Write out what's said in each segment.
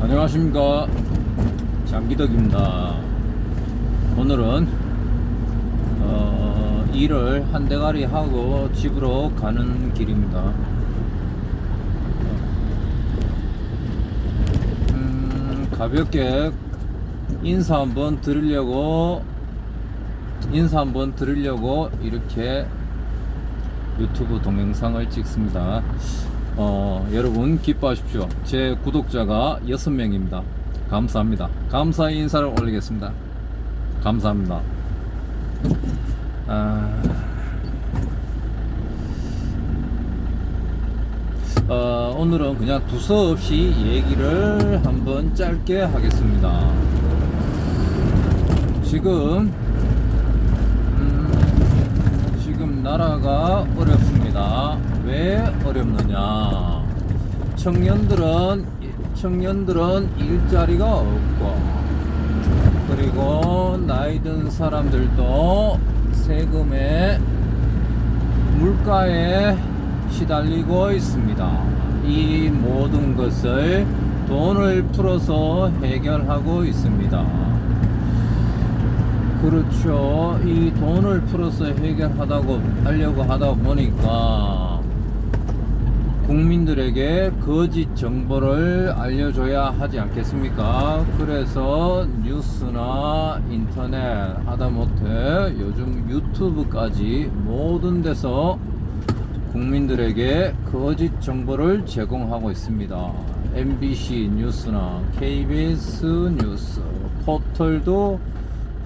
안녕하십니까. 장기덕입니다. 오늘은 어, 일을 한 대가리 하고 집으로 가는 길입니다. 음, 가볍게 인사 한번 드리려고 인사 한번 드리려고 이렇게 유튜브 동영상을 찍습니다. 어, 여러분 기뻐하십시오. 제 구독자가 6명입니다. 감사합니다. 감사의 인사를 올리겠습니다. 감사합니다. 아, 어, 오늘은 그냥 두서없이 얘기를 한번 짧게 하겠습니다. 지금 음, 지금 나라가 어렵습니다. 왜 어렵느냐? 청년들은 청년들은 일자리가 없고 그리고 나이 든 사람들도 세금에 물가에 시달리고 있습니다. 이 모든 것을 돈을 풀어서 해결하고 있습니다. 그렇죠. 이 돈을 풀어서 해결하다고 하려고 하다 보니까 국민들에게 거짓 정보를 알려줘야 하지 않겠습니까? 그래서 뉴스나 인터넷 하다못해 요즘 유튜브까지 모든 데서 국민들에게 거짓 정보를 제공하고 있습니다. MBC 뉴스나 KBS 뉴스 포털도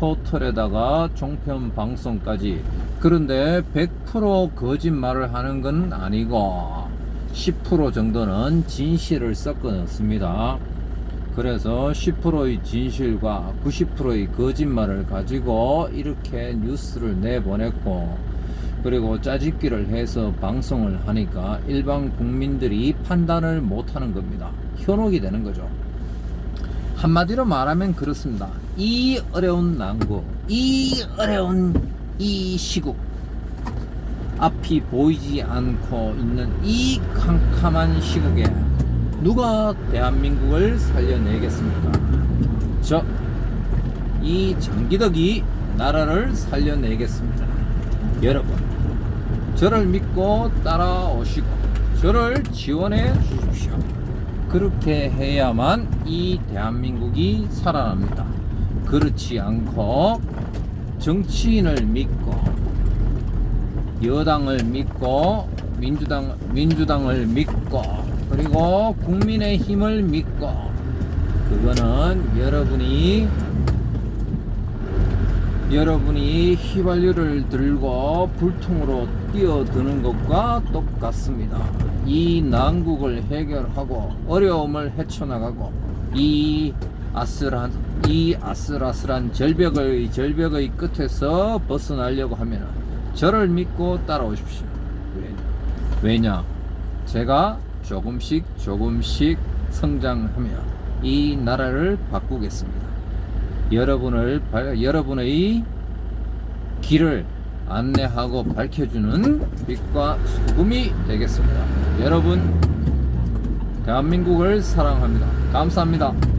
포털에다가 종편 방송까지 그런데 100% 거짓말을 하는 건 아니고 10% 정도는 진실을 섞어 넣습니다. 그래서 10%의 진실과 90%의 거짓말을 가지고 이렇게 뉴스를 내보냈고 그리고 짜집기를 해서 방송을 하니까 일반 국민들이 판단을 못하는 겁니다. 현혹이 되는 거죠. 한마디로 말하면 그렇습니다. 이 어려운 난구, 이 어려운 이 시국, 앞이 보이지 않고 있는 이 캄캄한 시국에 누가 대한민국을 살려내겠습니까? 저, 이 장기덕이 나라를 살려내겠습니다. 여러분, 저를 믿고 따라오시고, 저를 지원해 주십시오. 그렇게 해야만 이 대한민국이 살아납니다. 그렇지 않고 정치인을 믿고 여당을 믿고 민주당 민주당을 믿고 그리고 국민의 힘을 믿고 그거는 여러분이 여러분이 휘발유를 들고 불통으로 뛰어드는 것과 똑같습니다. 이 난국을 해결하고 어려움을 헤쳐나가고 이 아슬한 이 아슬아슬한 절벽의 절벽의 끝에서 벗어나려고 하면 저를 믿고 따라오십시오. 왜냐? 왜냐? 제가 조금씩 조금씩 성장하며 이 나라를 바꾸겠습니다. 여러분을 발- 여러분의 길을 안내하고 밝혀주는 빛과 소금이 되겠습니다. 여러분, 대한민국을 사랑합니다. 감사합니다.